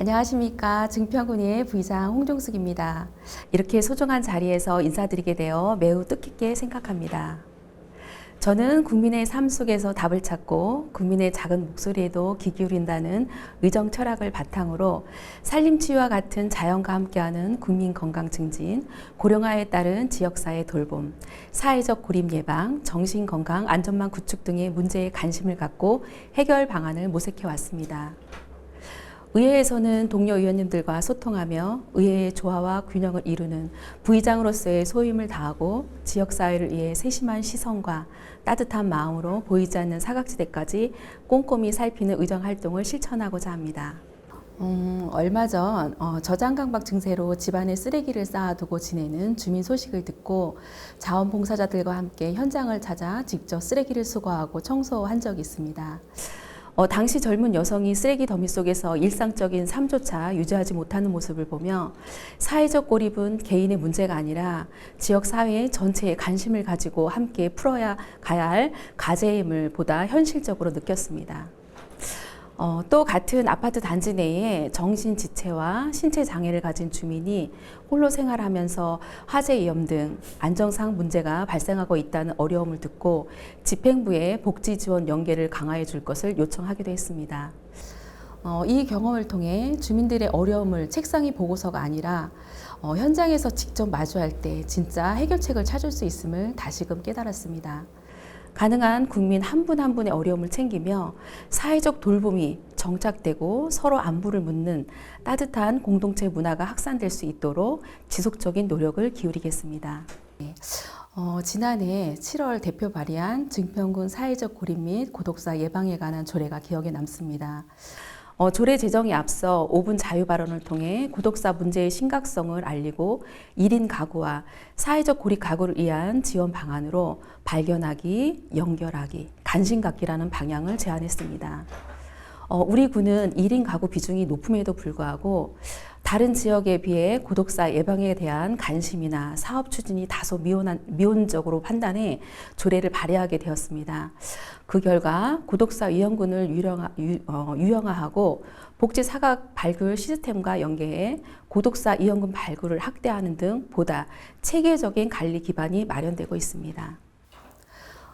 안녕하십니까. 증평군의 부의장 홍종숙입니다. 이렇게 소중한 자리에서 인사드리게 되어 매우 뜻깊게 생각합니다. 저는 국민의 삶 속에서 답을 찾고 국민의 작은 목소리에도 귀 기울인다는 의정 철학을 바탕으로 산림치유와 같은 자연과 함께하는 국민 건강 증진, 고령화에 따른 지역사회 돌봄, 사회적 고립 예방, 정신 건강 안전망 구축 등의 문제에 관심을 갖고 해결 방안을 모색해 왔습니다. 의회에서는 동료 의원님들과 소통하며 의회의 조화와 균형을 이루는 부의장으로서의 소임을 다하고 지역사회를 위해 세심한 시선과 따뜻한 마음으로 보이지 않는 사각지대까지 꼼꼼히 살피는 의정 활동을 실천하고자 합니다. 음, 얼마 전 어, 저장강박 증세로 집안에 쓰레기를 쌓아두고 지내는 주민 소식을 듣고 자원봉사자들과 함께 현장을 찾아 직접 쓰레기를 수거하고 청소한 적이 있습니다. 어, 당시 젊은 여성이 쓰레기 더미 속에서 일상적인 삶조차 유지하지 못하는 모습을 보며 사회적 고립은 개인의 문제가 아니라 지역 사회 전체의 관심을 가지고 함께 풀어야 가야 할 과제임을 보다 현실적으로 느꼈습니다. 어, 또 같은 아파트 단지 내에 정신 지체와 신체 장애를 가진 주민이 홀로 생활하면서 화재 위험 등 안정상 문제가 발생하고 있다는 어려움을 듣고 집행부에 복지 지원 연계를 강화해 줄 것을 요청하기도 했습니다. 어, 이 경험을 통해 주민들의 어려움을 책상의 보고서가 아니라 어, 현장에서 직접 마주할 때 진짜 해결책을 찾을 수 있음을 다시금 깨달았습니다. 가능한 국민 한분한 분의 어려움을 챙기며 사회적 돌봄이 정착되고 서로 안부를 묻는 따뜻한 공동체 문화가 확산될 수 있도록 지속적인 노력을 기울이겠습니다. 네. 어, 지난해 7월 대표 발의한 증평군 사회적 고립 및 고독사 예방에 관한 조례가 기억에 남습니다. 어, 조례 제정에 앞서 5분 자유 발언을 통해 고독사 문제의 심각성을 알리고 1인 가구와 사회적 고립 가구를 위한 지원 방안으로 발견하기, 연결하기, 간신 갖기라는 방향을 제안했습니다. 어, 우리 군은 1인 가구 비중이 높음에도 불구하고 다른 지역에 비해 고독사 예방에 대한 관심이나 사업 추진이 다소 미온한, 미온적으로 판단해 조례를 발의하게 되었습니다. 그 결과 고독사 위험군을 유령화, 유, 어, 유형화하고 복지 사각 발굴 시스템과 연계해 고독사 위험군 발굴을 확대하는 등 보다 체계적인 관리 기반이 마련되고 있습니다.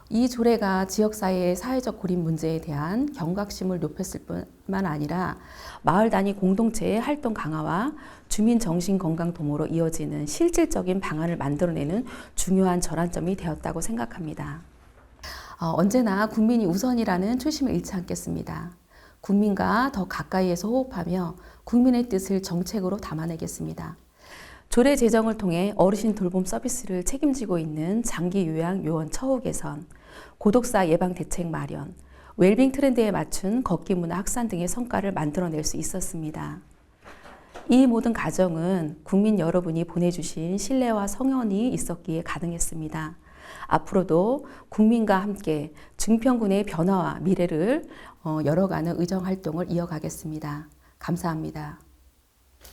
이 조례가 지역사회의 사회적 고립 문제에 대한 경각심을 높였을 뿐만 아니라 마을 단위 공동체의 활동 강화와 주민 정신 건강 도모로 이어지는 실질적인 방안을 만들어내는 중요한 전환점이 되었다고 생각합니다. 어, 언제나 국민이 우선이라는 초심을 잃지 않겠습니다. 국민과 더 가까이에서 호흡하며 국민의 뜻을 정책으로 담아내겠습니다. 조례 제정을 통해 어르신 돌봄 서비스를 책임지고 있는 장기 요양 요원 처우 개선, 고독사 예방 대책 마련, 웰빙 트렌드에 맞춘 걷기 문화 확산 등의 성과를 만들어낼 수 있었습니다. 이 모든 과정은 국민 여러분이 보내주신 신뢰와 성원이 있었기에 가능했습니다. 앞으로도 국민과 함께 증평군의 변화와 미래를 어, 열어가는 의정 활동을 이어가겠습니다. 감사합니다.